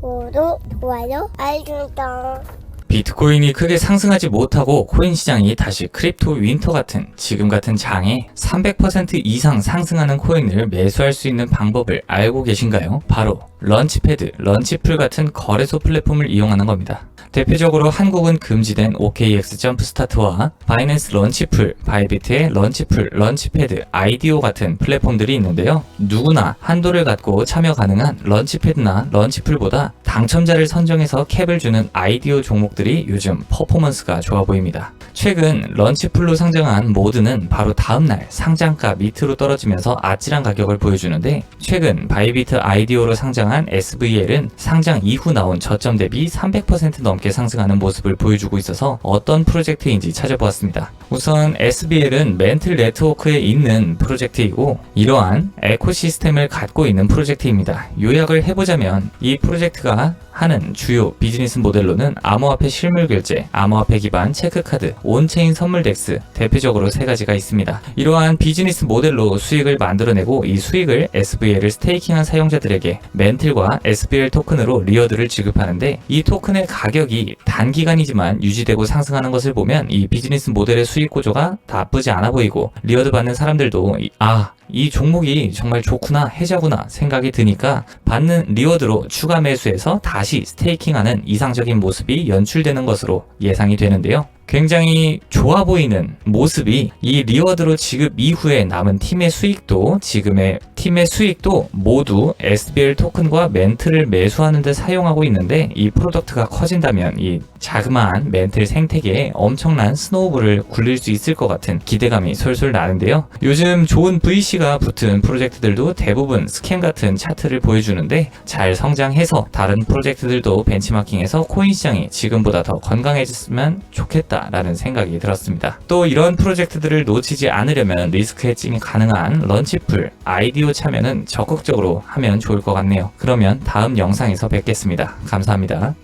구독, 좋아요, 알림 설정. 비트코인이 크게 상승하지 못하고 코인 시장이 다시 크립토 윈터 같은 지금 같은 장에 300% 이상 상승하는 코인을 매수할 수 있는 방법을 알고 계신가요? 바로 런치패드, 런치풀 같은 거래소 플랫폼을 이용하는 겁니다. 대표적으로 한국은 금지된 OKX 점프 스타트와 바이낸스 런치풀, 바이비트의 런치풀, 런치패드, 아이디오 같은 플랫폼들이 있는데요. 누구나 한도를 갖고 참여 가능한 런치패드나 런치풀보다 당첨자를 선정해서 캡을 주는 아이디오 종목들이 요즘 퍼포먼스가 좋아 보입니다. 최근 런치풀로 상장한 모드는 바로 다음날 상장가 밑으로 떨어지면서 아찔한 가격을 보여주는데 최근 바이비트 아이디오로 상장한 SVL은 상장 이후 나온 저점 대비 300% 넘게 상승하는 모습을 보여주고 있어서 어떤 프로젝트인지 찾아보았습니다. 우선 SBL은 멘틀 네트워크에 있는 프로젝트이고 이러한 에코시스템을 갖고 있는 프로젝트입니다. 요약을 해보자면 이 프로젝트가 sana 하는 주요 비즈니스 모델로는 암호화폐 실물 결제, 암호화폐 기반 체크카드, 온체인 선물 덱스 대표적으로 세 가지가 있습니다. 이러한 비즈니스 모델로 수익을 만들어내고 이 수익을 SVL을 스테이킹한 사용자들에게 멘틀과 SBL 토큰으로 리어드를 지급하는데 이 토큰의 가격이 단기간이지만 유지되고 상승하는 것을 보면 이 비즈니스 모델의 수익 구조가 나쁘지 않아 보이고 리어드 받는 사람들도 이- 아, 이 종목이 정말 좋구나, 해자구나 생각이 드니까 받는 리워드로 추가 매수해서 다시 스테이킹하는 이상적인 모습이 연출되는 것으로 예상이 되는데요. 굉장히 좋아 보이는 모습이 이 리워드로 지급 이후에 남은 팀의 수익도 지금의 팀의 수익도 모두 SBL 토큰과 멘트를 매수하는 데 사용하고 있는데 이 프로덕트가 커진다면 이 자그마한 멘틀 생태계에 엄청난 스노우볼을 굴릴 수 있을 것 같은 기대감이 솔솔 나는데요. 요즘 좋은 VC가 붙은 프로젝트들도 대부분 스캠 같은 차트를 보여주는데 잘 성장해서 다른 프로젝트들도 벤치마킹해서 코인 시장이 지금보다 더 건강해졌으면 좋겠다라는 생각이 들었습니다. 또 이런 프로젝트들을 놓치지 않으려면 리스크 해칭이 가능한 런치풀, 아이디오 참여는 적극적으로 하면 좋을 것 같네요. 그러면 다음 영상에서 뵙겠습니다. 감사합니다.